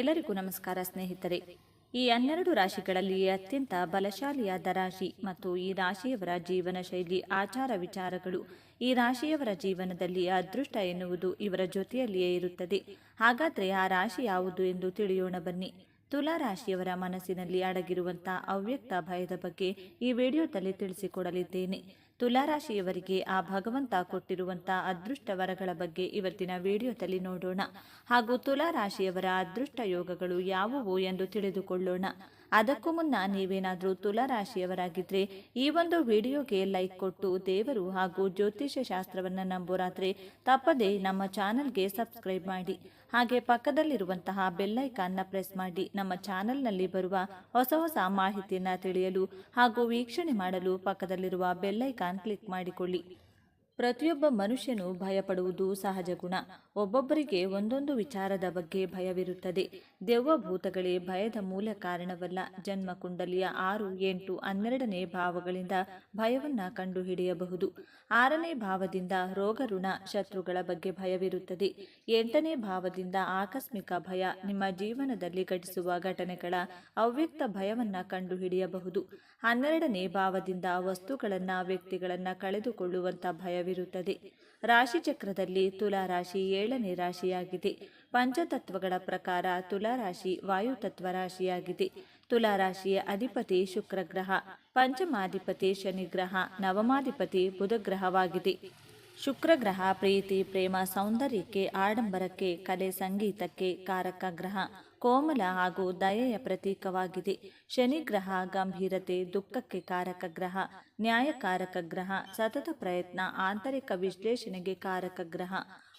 ಎಲ್ಲರಿಗೂ ನಮಸ್ಕಾರ ಸ್ನೇಹಿತರೆ. ಈ ಹನ್ನೆರಡು ರಾಶಿಗಳಲ್ಲಿ ಅತ್ಯಂತ ಬಲಶಾಲಿಯಾದ ರಾಶಿ ಮತ್ತು ಈ ರಾಶಿಯವರ ಜೀವನ ಶೈಲಿ, ಆಚಾರ ವಿಚಾರಗಳು. ಈ ರಾಶಿಯವರ ಜೀವನದಲ್ಲಿ ಅದೃಷ್ಟ ಎನ್ನುವುದು ಇವರ ಜೊತೆಯಲ್ಲಿಯೇ ಇರುತ್ತದೆ. ಹಾಗಾದರೆ ಆ ರಾಶಿ ಯಾವುದು ಎಂದು ತಿಳಿಯೋಣ ಬನ್ನಿ. ತುಲಾ ರಾಶಿಯವರ ಮನಸ್ಸಿನಲ್ಲಿ ಅಡಗಿರುವಂತಹ ಅವ್ಯಕ್ತ ಭಯದ ಬಗ್ಗೆ ಈ ವಿಡಿಯೋದಲ್ಲಿ ತಿಳಿಸಿಕೊಡಲಿದ್ದೇನೆ. ತುಲಾರಾಶಿಯವರಿಗೆ ಆ ಭಗವಂತ ಕೊಟ್ಟಿರುವಂಥ ಅದೃಷ್ಟ ವರಗಳ ಬಗ್ಗೆ ಇವತ್ತಿನ ವಿಡಿಯೋದಲ್ಲಿ ನೋಡೋಣ. ಹಾಗೂ ತುಲಾರಾಶಿಯವರ ಅದೃಷ್ಟ ಯೋಗಗಳು ಯಾವುವು ಎಂದು ತಿಳಿದುಕೊಳ್ಳೋಣ. ಅದಕ್ಕೂ ಮುನ್ನ ನೀವೇನಾದರೂ ತುಲಾರಾಶಿಯವರಾಗಿದ್ದರೆ ಈ ಒಂದು ವಿಡಿಯೋಗೆ ಲೈಕ್ ಕೊಟ್ಟು ದೇವರು ಹಾಗೂ ಜ್ಯೋತಿಷ್ಯ ಶಾಸ್ತ್ರವನ್ನು ನಂಬೋರಾದರೆ ತಪ್ಪದೆ ನಮ್ಮ ಚಾನಲ್ಗೆ ಸಬ್ಸ್ಕ್ರೈಬ್ ಮಾಡಿ. ಹಾಗೆ ಪಕ್ಕದಲ್ಲಿರುವಂತಹ ಬೆಲ್ಲೈಕಾನ್ನ ಪ್ರೆಸ್ ಮಾಡಿ. ನಮ್ಮ ಚಾನಲ್ನಲ್ಲಿ ಬರುವ ಹೊಸ ಹೊಸ ಮಾಹಿತಿಯನ್ನು ತಿಳಿಯಲು ಹಾಗೂ ವೀಕ್ಷಣೆ ಮಾಡಲು ಪಕ್ಕದಲ್ಲಿರುವ ಬೆಲ್ಲೈಕಾನ್ ಕ್ಲಿಕ್ ಮಾಡಿಕೊಳ್ಳಿ. ಪ್ರತಿಯೊಬ್ಬ ಮನುಷ್ಯನು ಭಯಪಡುವುದು ಸಹಜ ಗುಣ. ಒಬ್ಬೊಬ್ಬರಿಗೆ ಒಂದೊಂದು ವಿಚಾರದ ಬಗ್ಗೆ ಭಯವಿರುತ್ತದೆ. ದೆವ್ವ ಭೂತಗಳೇ ಭಯದ ಮೂಲ ಕಾರಣವಲ್ಲ. ಜನ್ಮ ಕುಂಡಲಿಯ ಆರು ಎಂಟು ಹನ್ನೆರಡನೇ ಭಾವಗಳಿಂದ ಭಯವನ್ನ ಕಂಡುಹಿಡಿಯಬಹುದು. ಆರನೇ ಭಾವದಿಂದ ರೋಗ, ಋಣ, ಶತ್ರುಗಳ ಬಗ್ಗೆ ಭಯವಿರುತ್ತದೆ. ಎಂಟನೇ ಭಾವದಿಂದ ಆಕಸ್ಮಿಕ ಭಯ ನಿಮ್ಮ ಜೀವನದಲ್ಲಿ ಘಟಿಸುವ ಘಟನೆಗಳ ಅವ್ಯಕ್ತ ಭಯವನ್ನ ಕಂಡುಹಿಡಿಯಬಹುದು. ಹನ್ನೆರಡನೇ ಭಾವದಿಂದ ವಸ್ತುಗಳನ್ನ ವ್ಯಕ್ತಿಗಳನ್ನ ಕಳೆದುಕೊಳ್ಳುವಂತ ಭಯವಿರುತ್ತದೆ. ರಾಶಿ ಚಕ್ರದಲ್ಲಿ ತುಲಾ ರಾಶಿ ಏಳನೇ ರಾಶಿಯಾಗಿದೆ. ಪಂಚತತ್ವಗಳ ಪ್ರಕಾರ ತುಲಾ ರಾಶಿ ವಾಯುತತ್ವ ರಾಶಿಯಾಗಿದೆ. ತುಲಾ ರಾಶಿಯ ಅಧಿಪತಿ ಶುಕ್ರಗ್ರಹ, ಪಂಚಮಾಧಿಪತಿ ಶನಿಗ್ರಹ, ನವಮಾಧಿಪತಿ ಬುಧ ಶುಕ್ರ ಗ್ರಹ ಪ್ರೀತಿ, ಪ್ರೇಮ, ಸೌಂದರ್ಯಕ್ಕೆ ಆಡಂಬರಕ್ಕೆ, ಕಲೆ, ಸಂಗೀತಕ್ಕೆ ಕಾರಕ ಗ್ರಹ ಕೋಮಲ ಹಾಗೂ ದಯೆಯ ಪ್ರತೀಕವಾಗಿದೆ. ಶನಿ ಗ್ರಹ ಗಂಭೀರತೆ, ದುಃಖಕ್ಕೆ ಕಾರಕ ಗ್ರಹ ನ್ಯಾಯಕಾರಕ ಗ್ರಹ ಸತತ ಪ್ರಯತ್ನ, ಆಂತರಿಕ ವಿಶ್ಲೇಷಣೆಗೆ ಕಾರಕ ಗ್ರಹ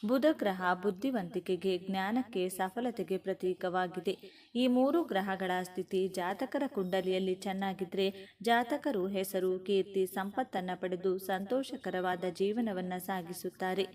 ಬುಧ ಗ್ರಹ ಬುದ್ಧಿವಂತಿಕೆಗೆ ಜ್ಞಾನಕ್ಕೆ ಸಫಲತೆಗೆ ಪ್ರತೀಕವಾಗಿದೆ. ಈ ಮೂರು ಗ್ರಹಗಳ ಸ್ಥಿತಿ ಜಾತಕರ ಕುಂಡಲಿಯಲ್ಲಿ ಚೆನ್ನಾಗಿದ್ರೆ ಜಾತಕರು ಹೆಸರು, ಕೀರ್ತಿ, ಸಂಪತ್ತನ್ನು ಪಡೆದು ಸಂತೋಷಕರವಾದ ಜೀವನವನ್ನು ಸಾಗಿಸುತ್ತಾರೆ.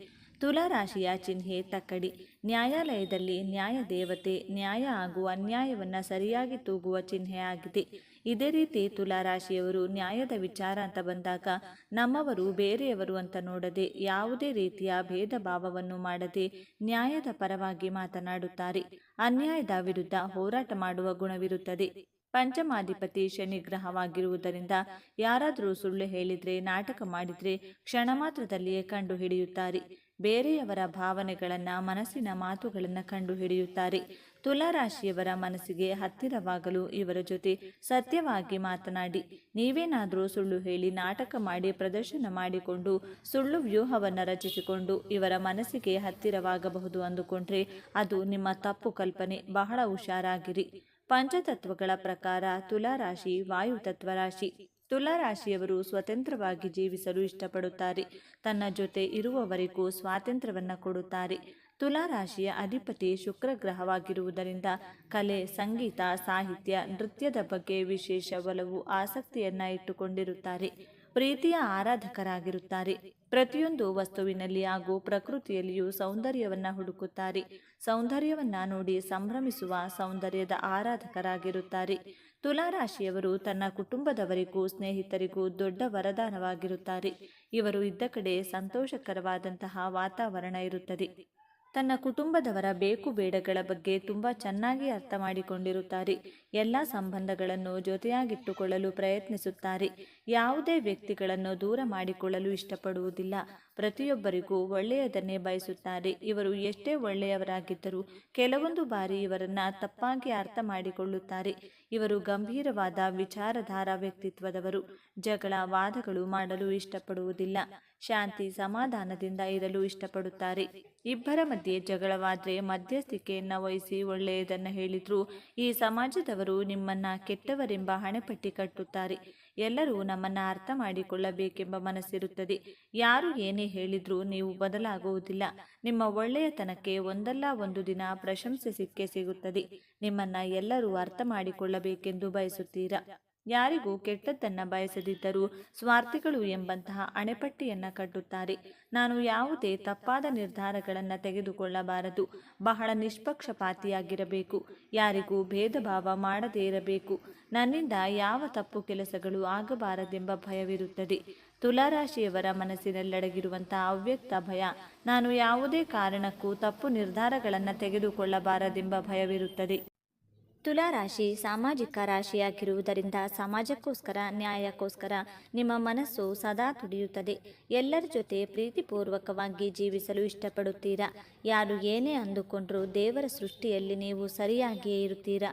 ತುಲಾರಾಶಿಯ ಚಿಹ್ನೆ ತಕ್ಕಡಿ. ನ್ಯಾಯಾಲಯದಲ್ಲಿ ನ್ಯಾಯ ದೇವತೆ ನ್ಯಾಯ ಹಾಗೂ ಅನ್ಯಾಯವನ್ನು ಸರಿಯಾಗಿ ತೂಗುವ ಚಿಹ್ನೆ ಆಗಿದೆ. ಇದೇ ರೀತಿ ತುಲಾರಾಶಿಯವರು ನ್ಯಾಯದ ವಿಚಾರ ಅಂತ ಬಂದಾಗ ನಮ್ಮವರು ಬೇರೆಯವರು ಅಂತ ನೋಡದೆ ಯಾವುದೇ ರೀತಿಯ ಭೇದ ಭಾವವನ್ನು ಮಾಡದೆ ನ್ಯಾಯದ ಪರವಾಗಿ ಮಾತನಾಡುತ್ತಾರೆ. ಅನ್ಯಾಯದ ವಿರುದ್ಧ ಹೋರಾಟ ಮಾಡುವ ಗುಣವಿರುತ್ತದೆ. ಪಂಚಮಾಧಿಪತಿ ಶನಿ ಗ್ರಹವಾಗಿರುವುದರಿಂದ ಯಾರಾದರೂ ಸುಳ್ಳು ಹೇಳಿದ್ರೆ, ನಾಟಕ ಮಾಡಿದ್ರೆ ಕ್ಷಣ ಮಾತ್ರದಲ್ಲಿಯೇ ಕಂಡು ಹಿಡಿಯುತ್ತಾರೆ. ಬೇರೆಯವರ ಭಾವನೆಗಳನ್ನು, ಮನಸ್ಸಿನ ಮಾತುಗಳನ್ನು ಕಂಡು ಹಿಡಿಯುತ್ತಾರೆ. ತುಲಾರಾಶಿಯವರ ಮನಸ್ಸಿಗೆ ಹತ್ತಿರವಾಗಲು ಇವರ ಜೊತೆ ಸತ್ಯವಾಗಿ ಮಾತನಾಡಿ. ನೀವೇನಾದರೂ ಸುಳ್ಳು ಹೇಳಿ ನಾಟಕ ಮಾಡಿ ಪ್ರದರ್ಶನ ಮಾಡಿಕೊಂಡು ಸುಳ್ಳು ವ್ಯೂಹವನ್ನು ರಚಿಸಿಕೊಂಡು ಇವರ ಮನಸ್ಸಿಗೆ ಹತ್ತಿರವಾಗಬಹುದು ಅಂದುಕೊಂಡ್ರೆ ಅದು ನಿಮ್ಮ ತಪ್ಪು ಕಲ್ಪನೆ. ಬಹಳ ಹುಷಾರಾಗಿರಿ. ಪಂಚತತ್ವಗಳ ಪ್ರಕಾರ ತುಲಾರಾಶಿ ವಾಯುತತ್ವ ರಾಶಿ ತುಲಾರಾಶಿಯವರು ಸ್ವತಂತ್ರವಾಗಿ ಜೀವಿಸಲು ಇಷ್ಟಪಡುತ್ತಾರೆ. ತನ್ನ ಜೊತೆ ಇರುವವರೆಗೂ ಸ್ವಾತಂತ್ರ್ಯವನ್ನು ಕೊಡುತ್ತಾರೆ. ತುಲಾರಾಶಿಯ ಅಧಿಪತಿ ಶುಕ್ರ ಗ್ರಹವಾಗಿರುವುದರಿಂದ ಕಲೆ, ಸಂಗೀತ, ಸಾಹಿತ್ಯ, ನೃತ್ಯದ ಬಗ್ಗೆ ವಿಶೇಷ ಒಲವು, ಆಸಕ್ತಿಯನ್ನ ಇಟ್ಟುಕೊಂಡಿರುತ್ತಾರೆ. ಪ್ರೀತಿಯ ಆರಾಧಕರಾಗಿರುತ್ತಾರೆ. ಪ್ರತಿಯೊಂದು ವಸ್ತುವಿನಲ್ಲಿ ಹಾಗೂ ಪ್ರಕೃತಿಯಲ್ಲಿಯೂ ಸೌಂದರ್ಯವನ್ನ ಹುಡುಕುತ್ತಾರೆ. ಸೌಂದರ್ಯವನ್ನ ನೋಡಿ ಸಂಭ್ರಮಿಸುವ ಸೌಂದರ್ಯದ ಆರಾಧಕರಾಗಿರುತ್ತಾರೆ. ತುಲಾರಾಶಿಯವರು ತನ್ನ ಕುಟುಂಬದವರಿಗೂ ಸ್ನೇಹಿತರಿಗೂ ದೊಡ್ಡ ವರದಾನವಾಗಿರುತ್ತಾರೆ. ಇವರು ಇದ್ದ ಕಡೆ ಸಂತೋಷಕರವಾದಂತಹ ವಾತಾವರಣ ಇರುತ್ತದೆ. ತನ್ನ ಕುಟುಂಬದವರ ಬೇಕು ಬೇಡಗಳ ಬಗ್ಗೆ ತುಂಬ ಚೆನ್ನಾಗಿ ಅರ್ಥ ಮಾಡಿಕೊಂಡಿರುತ್ತಾರೆ ಎಲ್ಲ ಸಂಬಂಧಗಳನ್ನು ಜೊತೆಯಾಗಿಟ್ಟುಕೊಳ್ಳಲು ಪ್ರಯತ್ನಿಸುತ್ತಾರೆ. ಯಾವುದೇ ವ್ಯಕ್ತಿಗಳನ್ನು ದೂರ ಮಾಡಿಕೊಳ್ಳಲು ಇಷ್ಟಪಡುವುದಿಲ್ಲ. ಪ್ರತಿಯೊಬ್ಬರಿಗೂ ಒಳ್ಳೆಯದನ್ನೇ ಬಯಸುತ್ತಾರೆ. ಇವರು ಎಷ್ಟೇ ಒಳ್ಳೆಯವರಾಗಿದ್ದರೂ ಕೆಲವೊಂದು ಬಾರಿ ಇವರನ್ನ ತಪ್ಪಾಗಿ ಅರ್ಥ ಮಾಡಿಕೊಳ್ಳುತ್ತಾರೆ ಇವರು ಗಂಭೀರವಾದ ವಿಚಾರಧಾರಾ ವ್ಯಕ್ತಿತ್ವದವರು. ಜಗಳ ವಾದಗಳು ಮಾಡಲು ಇಷ್ಟಪಡುವುದಿಲ್ಲ. ಶಾಂತಿ ಸಮಾಧಾನದಿಂದ ಇರಲು ಇಷ್ಟಪಡುತ್ತಾರೆ. ಇಬ್ಬರ ಮಧ್ಯೆ ಜಗಳವಾದರೆ ಮಧ್ಯಸ್ಥಿಕೆಯನ್ನು ವಹಿಸಿ ಒಳ್ಳೆಯದನ್ನ ಹೇಳಿದ್ರು. ಈ ಸಮಾಜದವರು ನಿಮ್ಮನ್ನ ಕೆಟ್ಟವರೆಂಬ ಹಣೆಪಟ್ಟಿ ಕಟ್ಟುತ್ತಾರೆ. ಎಲ್ಲರೂ ನಮ್ಮನ್ನ ಅರ್ಥ ಮಾಡಿಕೊಳ್ಳಬೇಕೆಂಬ ಮನಸ್ಸಿರುತ್ತದೆ. ಯಾರು ಏನೇ ಹೇಳಿದ್ರೂ ನೀವು ಬದಲಾಗುವುದಿಲ್ಲ. ನಿಮ್ಮ ಒಳ್ಳೆಯತನಕ್ಕೆ ಒಂದಲ್ಲ ಒಂದು ದಿನ ಪ್ರಶಂಸೆ ಸಿಕ್ಕೇ ಸಿಗುತ್ತದೆ. ನಿಮ್ಮನ್ನ ಎಲ್ಲರೂ ಅರ್ಥ ಮಾಡಿಕೊಳ್ಳಬೇಕೆಂದು ಬಯಸುತ್ತೀರಾ? ಯಾರಿಗೂ ಕೆಟ್ಟದ್ದನ್ನು ಬಯಸದಿದ್ದರೂ ಸ್ವಾರ್ಥಿಗಳು ಎಂಬಂತಹ ಅಣೆಪಟ್ಟಿಯನ್ನು ಕಟ್ಟುತ್ತಾರೆ. ನಾನು ಯಾವುದೇ ತಪ್ಪಾದ ನಿರ್ಧಾರಗಳನ್ನು ತೆಗೆದುಕೊಳ್ಳಬಾರದು. ಬಹಳ ನಿಷ್ಪಕ್ಷಪಾತಿಯಾಗಿರಬೇಕು. ಯಾರಿಗೂ ಭೇದ ಭಾವ ಮಾಡದೇ ಇರಬೇಕು. ನನ್ನಿಂದ ಯಾವ ತಪ್ಪು ಕೆಲಸಗಳು ಆಗಬಾರದೆಂಬ ಭಯವಿರುತ್ತದೆ. ತುಲಾರಾಶಿಯವರ ಮನಸ್ಸಿನಲ್ಲಡಗಿರುವಂತಹ ಅವ್ಯಕ್ತ ಭಯ. ನಾನು ಯಾವುದೇ ಕಾರಣಕ್ಕೂ ತಪ್ಪು ನಿರ್ಧಾರಗಳನ್ನು ತೆಗೆದುಕೊಳ್ಳಬಾರದೆಂಬ ಭಯವಿರುತ್ತದೆ. ತುಲಾರಾಶಿ ಸಾಮಾಜಿಕ ರಾಶಿಯಾಗಿರುವುದರಿಂದ ಸಮಾಜಕ್ಕೋಸ್ಕರ, ನ್ಯಾಯಕ್ಕೋಸ್ಕರ ನಿಮ್ಮ ಮನಸ್ಸು ಸದಾ ತುಡಿಯುತ್ತದೆ. ಎಲ್ಲರ ಜೊತೆ ಪ್ರೀತಿಪೂರ್ವಕವಾಗಿ ಜೀವಿಸಲು ಇಷ್ಟಪಡುತ್ತೀರಾ? ಯಾರು ಏನೇ ಅಂದುಕೊಂಡರೂ ದೇವರ ಸೃಷ್ಟಿಯಲ್ಲಿ ನೀವು ಸರಿಯಾಗಿಯೇ ಇರುತ್ತೀರಾ?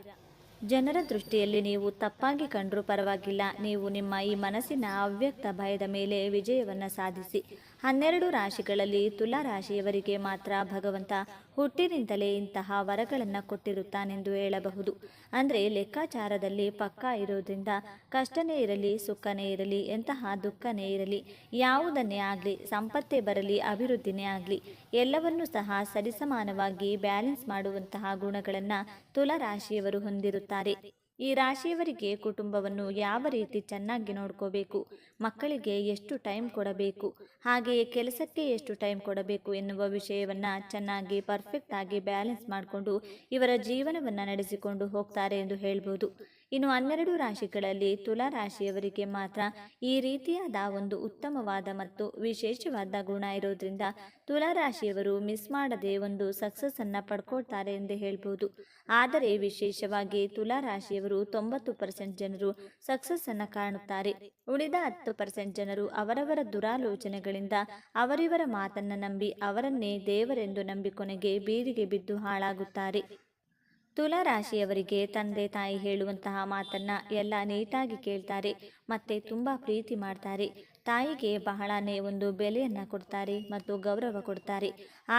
ಜನರ ದೃಷ್ಟಿಯಲ್ಲಿ ನೀವು ತಪ್ಪಾಗಿ ಕಂಡರೂ ಪರವಾಗಿಲ್ಲ. ನೀವು ನಿಮ್ಮ ಈ ಮನಸ್ಸಿನ ಅವ್ಯಕ್ತ ಭಯದ ಮೇಲೆ ವಿಜಯವನ್ನು ಸಾಧಿಸಿ. ಹನ್ನೆರಡು ರಾಶಿಗಳಲ್ಲಿ ತುಲಾ ರಾಶಿಯವರಿಗೆ ಮಾತ್ರ ಭಗವಂತ ಹುಟ್ಟಿನಿಂದಲೇ ಇಂತಹ ವರಗಳನ್ನು ಕೊಟ್ಟಿರುತ್ತಾನೆಂದು ಹೇಳಬಹುದು. ಅಂದರೆ ಲೆಕ್ಕಾಚಾರದಲ್ಲಿ ಪಕ್ಕಾ ಇರೋದ್ರಿಂದ ಕಷ್ಟನೇ ಇರಲಿ, ಸುಖನೇ ಇರಲಿ, ಎಂತಹ ದುಃಖನೇ ಇರಲಿ, ಯಾವುದನ್ನೇ ಆಗಲಿ, ಸಂಪತ್ತೇ ಬರಲಿ, ಅಭಿವೃದ್ಧಿನೇ ಆಗಲಿ, ಎಲ್ಲವನ್ನೂ ಸಹ ಸರಿಸಮಾನವಾಗಿ ಬ್ಯಾಲೆನ್ಸ್ ಮಾಡುವಂತಹ ಗುಣಗಳನ್ನು ತುಲರಾಶಿಯವರು ಹೊಂದಿರುತ್ತಾರೆ. ಈ ರಾಶಿಯವರಿಗೆ ಕುಟುಂಬವನ್ನು ಯಾವ ರೀತಿ ಚೆನ್ನಾಗಿ ನೋಡ್ಕೋಬೇಕು, ಮಕ್ಕಳಿಗೆ ಎಷ್ಟು ಟೈಮ್ ಕೊಡಬೇಕು, ಹಾಗೆಯೇ ಕೆಲಸಕ್ಕೆ ಎಷ್ಟು ಟೈಮ್ ಕೊಡಬೇಕು ಎನ್ನುವ ವಿಷಯವನ್ನು ಚೆನ್ನಾಗಿ ಪರ್ಫೆಕ್ಟ್ ಆಗಿ ಬ್ಯಾಲೆನ್ಸ್ ಮಾಡಿಕೊಂಡು ಇವರ ಜೀವನವನ್ನು ನಡೆಸಿಕೊಂಡು ಹೋಗ್ತಾರೆ ಎಂದು ಹೇಳ್ಬೋದು. ಇನ್ನು ಹನ್ನೆರಡು ರಾಶಿಗಳಲ್ಲಿ ತುಲಾ ರಾಶಿಯವರಿಗೆ ಮಾತ್ರ ಈ ರೀತಿಯಾದ ಒಂದು ಉತ್ತಮವಾದ ಮತ್ತು ವಿಶೇಷವಾದ ಗುಣ ಇರೋದ್ರಿಂದ ತುಲಾ ರಾಶಿಯವರು ಮಿಸ್ ಮಾಡದೆ ಒಂದು ಸಕ್ಸಸ್ ಅನ್ನ ಪಡ್ಕೊಳ್ತಾರೆ ಎಂದು ಹೇಳ್ಬೋದು. ಆದರೆ ವಿಶೇಷವಾಗಿ ತುಲಾ ರಾಶಿಯವರು ತೊಂಬತ್ತು ಪರ್ಸೆಂಟ್ ಜನರು ಸಕ್ಸಸ್ ಅನ್ನ ಕಾಣುತ್ತಾರೆ. ಉಳಿದ ಹತ್ತು ಪರ್ಸೆಂಟ್ ಜನರು ಅವರವರ ದುರಾಲೋಚನೆಗಳಿಂದ ಅವರಿವರ ಮಾತನ್ನ ನಂಬಿ ಅವರನ್ನೇ ದೇವರೆಂದು ನಂಬಿ ಕೊನೆಗೆ ಬೀದಿಗೆ ಬಿದ್ದು ಹಾಳಾಗುತ್ತಾರೆ. ತುಲಾ ರಾಶಿಯವರಿಗೆ ತಂದೆ ತಾಯಿ ಹೇಳುವಂತಹ ಮಾತನ್ನ ಎಲ್ಲ ನೀಟಾಗಿ ಕೇಳ್ತಾರೆ, ಮತ್ತೆ ತುಂಬ ಪ್ರೀತಿ ಮಾಡ್ತಾರೆ. ತಾಯಿಗೆ ಬಹಳನೇ ಒಂದು ಬೆಲೆಯನ್ನು ಕೊಡ್ತಾರೆ ಮತ್ತು ಗೌರವ ಕೊಡ್ತಾರೆ.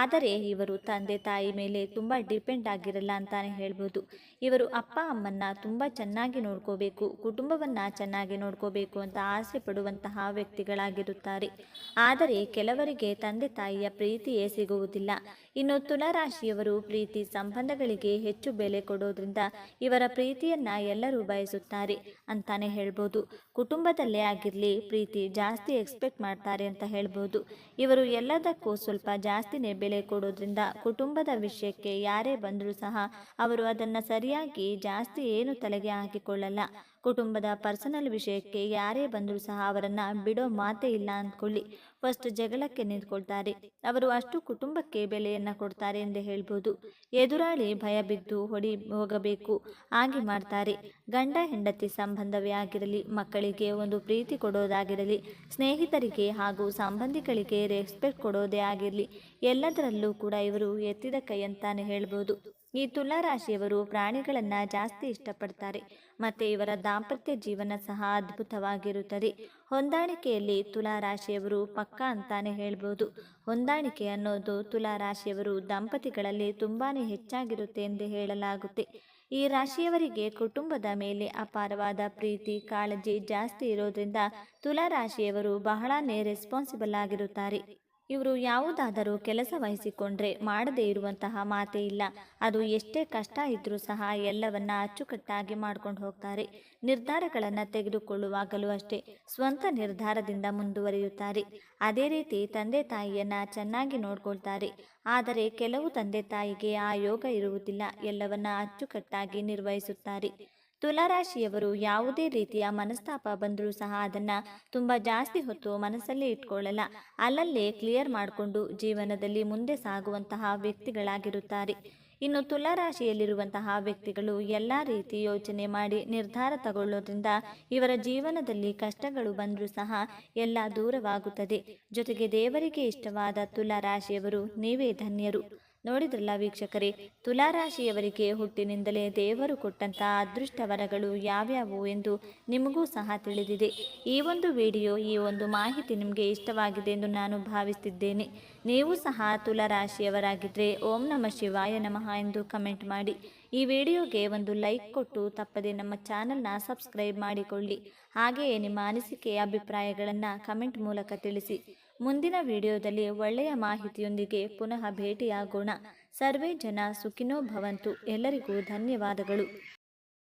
ಆದರೆ ಇವರು ತಂದೆ ತಾಯಿ ಮೇಲೆ ತುಂಬ ಡಿಪೆಂಡ್ ಆಗಿರಲ್ಲ ಅಂತಾನೆ ಹೇಳ್ಬೋದು. ಇವರು ಅಪ್ಪ, ಅಮ್ಮನ್ನ ತುಂಬ ಚೆನ್ನಾಗಿ ನೋಡ್ಕೋಬೇಕು, ಕುಟುಂಬವನ್ನು ಚೆನ್ನಾಗಿ ನೋಡ್ಕೋಬೇಕು ಅಂತ ಆಸೆ ಪಡುವಂತಹ ವ್ಯಕ್ತಿಗಳಾಗಿರುತ್ತಾರೆ. ಆದರೆ ಕೆಲವರಿಗೆ ತಂದೆ ತಾಯಿಯ ಪ್ರೀತಿಯೇ ಸಿಗುವುದಿಲ್ಲ. ಇನ್ನು ತುಲಾರಾಶಿಯವರು ಪ್ರೀತಿ ಸಂಬಂಧಗಳಿಗೆ ಹೆಚ್ಚು ಬೆಲೆ ಕೊಡೋದ್ರಿಂದ ಇವರ ಪ್ರೀತಿಯನ್ನ ಎಲ್ಲರೂ ಬಯಸುತ್ತಾರೆ ಅಂತಾನೆ ಹೇಳ್ಬೋದು. ಕುಟುಂಬದಲ್ಲೇ ಆಗಿರಲಿ, ಪ್ರೀತಿ ಜಾಸ್ತಿ ಎಕ್ಸ್ಪೆಕ್ಟ್ ಮಾಡ್ತಾರೆ ಅಂತ ಹೇಳ್ಬೋದು. ಇವರು ಎಲ್ಲದಕ್ಕೂ ಸ್ವಲ್ಪ ಜಾಸ್ತಿನೇ ಬೆಲೆ ಕೊಡೋದ್ರಿಂದ ಕುಟುಂಬದ ವಿಷಯಕ್ಕೆ ಯಾರೇ ಬಂದರೂ ಸಹ ಅವರು ಅದನ್ನು ಸರಿಯಾಗಿ ಜಾಸ್ತಿ ಏನು ತಲೆಗೆ ಹಾಕಿಕೊಳ್ಳಲ್ಲ. ಕುಟುಂಬದ ಪರ್ಸನಲ್ ವಿಷಯಕ್ಕೆ ಯಾರೇ ಬಂದರೂ ಸಹ ಅವರನ್ನು ಬಿಡೋ ಮಾತೇ ಇಲ್ಲ ಅಂದ್ಕೊಳ್ಳಿ. ಫಸ್ಟ್ ಜಗಳಕ್ಕೆ ನಿಂತ್ಕೊಳ್ತಾರೆ. ಅವರು ಅಷ್ಟು ಕುಟುಂಬಕ್ಕೆ ಬೆಲೆಯನ್ನ ಕೊಡ್ತಾರೆ ಎಂದು ಹೇಳ್ಬೋದು. ಎದುರಾಳಿ ಭಯ ಬಿದ್ದು ಹೊಡಿ ಹೋಗಬೇಕು. ಹಾಗೆ ಮಾಡ್ತಾರೆ. ಗಂಡ ಹೆಂಡತಿ ಸಂಬಂಧವೇ ಆಗಿರಲಿ, ಮಕ್ಕಳಿಗೆ ಒಂದು ಪ್ರೀತಿ ಕೊಡೋದಾಗಿರಲಿ, ಸ್ನೇಹಿತರಿಗೆ ಹಾಗೂ ಸಂಬಂಧಿಗಳಿಗೆ ರೆಸ್ಪೆಕ್ಟ್ ಕೊಡೋದೇ ಆಗಿರಲಿ, ಎಲ್ಲದರಲ್ಲೂ ಕೂಡ ಇವರು ಎತ್ತಿದ ಕೈ ಅಂತಾನೆ ಹೇಳ್ಬೋದು. ಈ ತುಲಾ ರಾಶಿಯವರು ಪ್ರಾಣಿಗಳನ್ನು ಜಾಸ್ತಿ ಇಷ್ಟಪಡ್ತಾರೆ, ಮತ್ತು ಇವರ ದಾಂಪತ್ಯ ಜೀವನ ಸಹ ಅದ್ಭುತವಾಗಿರುತ್ತದೆ. ಹೊಂದಾಣಿಕೆಯಲ್ಲಿ ತುಲಾ ರಾಶಿಯವರು ಪಕ್ಕ ಅಂತಾನೆ ಹೇಳ್ಬೋದು. ಹೊಂದಾಣಿಕೆ ಅನ್ನೋದು ತುಲಾ ರಾಶಿಯವರು ದಂಪತಿಗಳಲ್ಲಿ ತುಂಬಾ ಹೆಚ್ಚಾಗಿರುತ್ತೆ ಎಂದು ಹೇಳಲಾಗುತ್ತೆ. ಈ ರಾಶಿಯವರಿಗೆ ಕುಟುಂಬದ ಮೇಲೆ ಅಪಾರವಾದ ಪ್ರೀತಿ, ಕಾಳಜಿ ಜಾಸ್ತಿ ಇರೋದ್ರಿಂದ ತುಲಾ ರಾಶಿಯವರು ಬಹಳನೇ ರೆಸ್ಪಾನ್ಸಿಬಲ್ ಆಗಿರುತ್ತಾರೆ. ಇವರು ಯಾವುದಾದರೂ ಕೆಲಸ ವಹಿಸಿಕೊಂಡ್ರೆ ಮಾಡದೇ ಇರುವಂತಹ ಮಾತೇ ಇಲ್ಲ. ಅದು ಎಷ್ಟೇ ಕಷ್ಟ ಇದ್ದರೂ ಸಹ ಎಲ್ಲವನ್ನ ಅಚ್ಚುಕಟ್ಟಾಗಿ ಮಾಡ್ಕೊಂಡು ಹೋಗ್ತಾರೆ. ನಿರ್ಧಾರಗಳನ್ನು ತೆಗೆದುಕೊಳ್ಳುವಾಗಲೂ ಅಷ್ಟೇ ಸ್ವಂತ ನಿರ್ಧಾರದಿಂದ ಮುಂದುವರಿಯುತ್ತಾರೆ. ಅದೇ ರೀತಿ ತಂದೆ ತಾಯಿಯನ್ನ ಚೆನ್ನಾಗಿ ನೋಡ್ಕೊಳ್ತಾರೆ. ಆದರೆ ಕೆಲವು ತಂದೆ ತಾಯಿಗೆ ಆ ಯೋಗ ಇರುವುದಿಲ್ಲ. ಎಲ್ಲವನ್ನ ಅಚ್ಚುಕಟ್ಟಾಗಿ ನಿರ್ವಹಿಸುತ್ತಾರೆ. ತುಲಾರಾಶಿಯವರು ಯಾವುದೇ ರೀತಿಯ ಮನಸ್ತಾಪ ಬಂದರೂ ಸಹ ಅದನ್ನು ತುಂಬ ಜಾಸ್ತಿ ಹೊತ್ತು ಮನಸ್ಸಲ್ಲೇ ಇಟ್ಕೊಳ್ಳಲ್ಲ. ಅಲ್ಲಲ್ಲೇ ಕ್ಲಿಯರ್ ಮಾಡಿಕೊಂಡು ಜೀವನದಲ್ಲಿ ಮುಂದೆ ಸಾಗುವಂತಹ ವ್ಯಕ್ತಿಗಳಾಗಿರುತ್ತಾರೆ. ಇನ್ನು ತುಲಾರಾಶಿಯಲ್ಲಿರುವಂತಹ ವ್ಯಕ್ತಿಗಳು ಎಲ್ಲ ರೀತಿ ಯೋಚನೆ ಮಾಡಿ ನಿರ್ಧಾರ ತಗೊಳ್ಳೋದ್ರಿಂದ ಇವರ ಜೀವನದಲ್ಲಿ ಕಷ್ಟಗಳು ಬಂದರೂ ಸಹ ಎಲ್ಲ ದೂರವಾಗುತ್ತದೆ. ಜೊತೆಗೆ ದೇವರಿಗೆ ಇಷ್ಟವಾದ ತುಲಾರಾಶಿಯವರು ನೀವೇ ಧನ್ಯರು. ನೋಡಿದ್ರಲ್ಲ ವೀಕ್ಷಕರೇ, ತುಲಾರಾಶಿಯವರಿಗೆ ಹುಟ್ಟಿನಿಂದಲೇ ದೇವರು ಕೊಟ್ಟಂಥ ಅದೃಷ್ಟ ವರಗಳು ಯಾವ್ಯಾವು ಎಂದು ನಿಮಗೂ ಸಹ ತಿಳಿದಿದೆ. ಈ ಒಂದು ವಿಡಿಯೋ, ಈ ಒಂದು ಮಾಹಿತಿ ನಿಮಗೆ ಇಷ್ಟವಾಗಿದೆ ಎಂದು ನಾನು ಭಾವಿಸುತ್ತಿದ್ದೇನೆ ನೀವು ಸಹ ತುಲಾರಾಶಿಯವರಾಗಿದ್ದರೆ ಓಂ ನಮ ಶಿವಾಯ ನಮಃ ಎಂದು ಕಮೆಂಟ್ ಮಾಡಿ. ಈ ವಿಡಿಯೋಗೆ ಒಂದು ಲೈಕ್ ಕೊಟ್ಟು ತಪ್ಪದೆ ನಮ್ಮ ಚಾನಲ್ನ ಸಬ್ಸ್ಕ್ರೈಬ್ ಮಾಡಿಕೊಳ್ಳಿ. ಹಾಗೆಯೇ ನಿಮ್ಮ ಅನಿಸಿಕೆ, ಅಭಿಪ್ರಾಯಗಳನ್ನು ಕಮೆಂಟ್ ಮೂಲಕ ತಿಳಿಸಿ. ಮುಂದಿನ ವಿಡಿಯೋದಲ್ಲಿ ಒಳ್ಳೆಯ ಮಾಹಿತಿಯೊಂದಿಗೆ ಪುನಃ ಭೇಟಿಯಾಗೋಣ. ಸರ್ವೇ ಜನ ಸುಖಿನೋ ಭವಂತು. ಎಲ್ಲರಿಗೂ ಧನ್ಯವಾದಗಳು.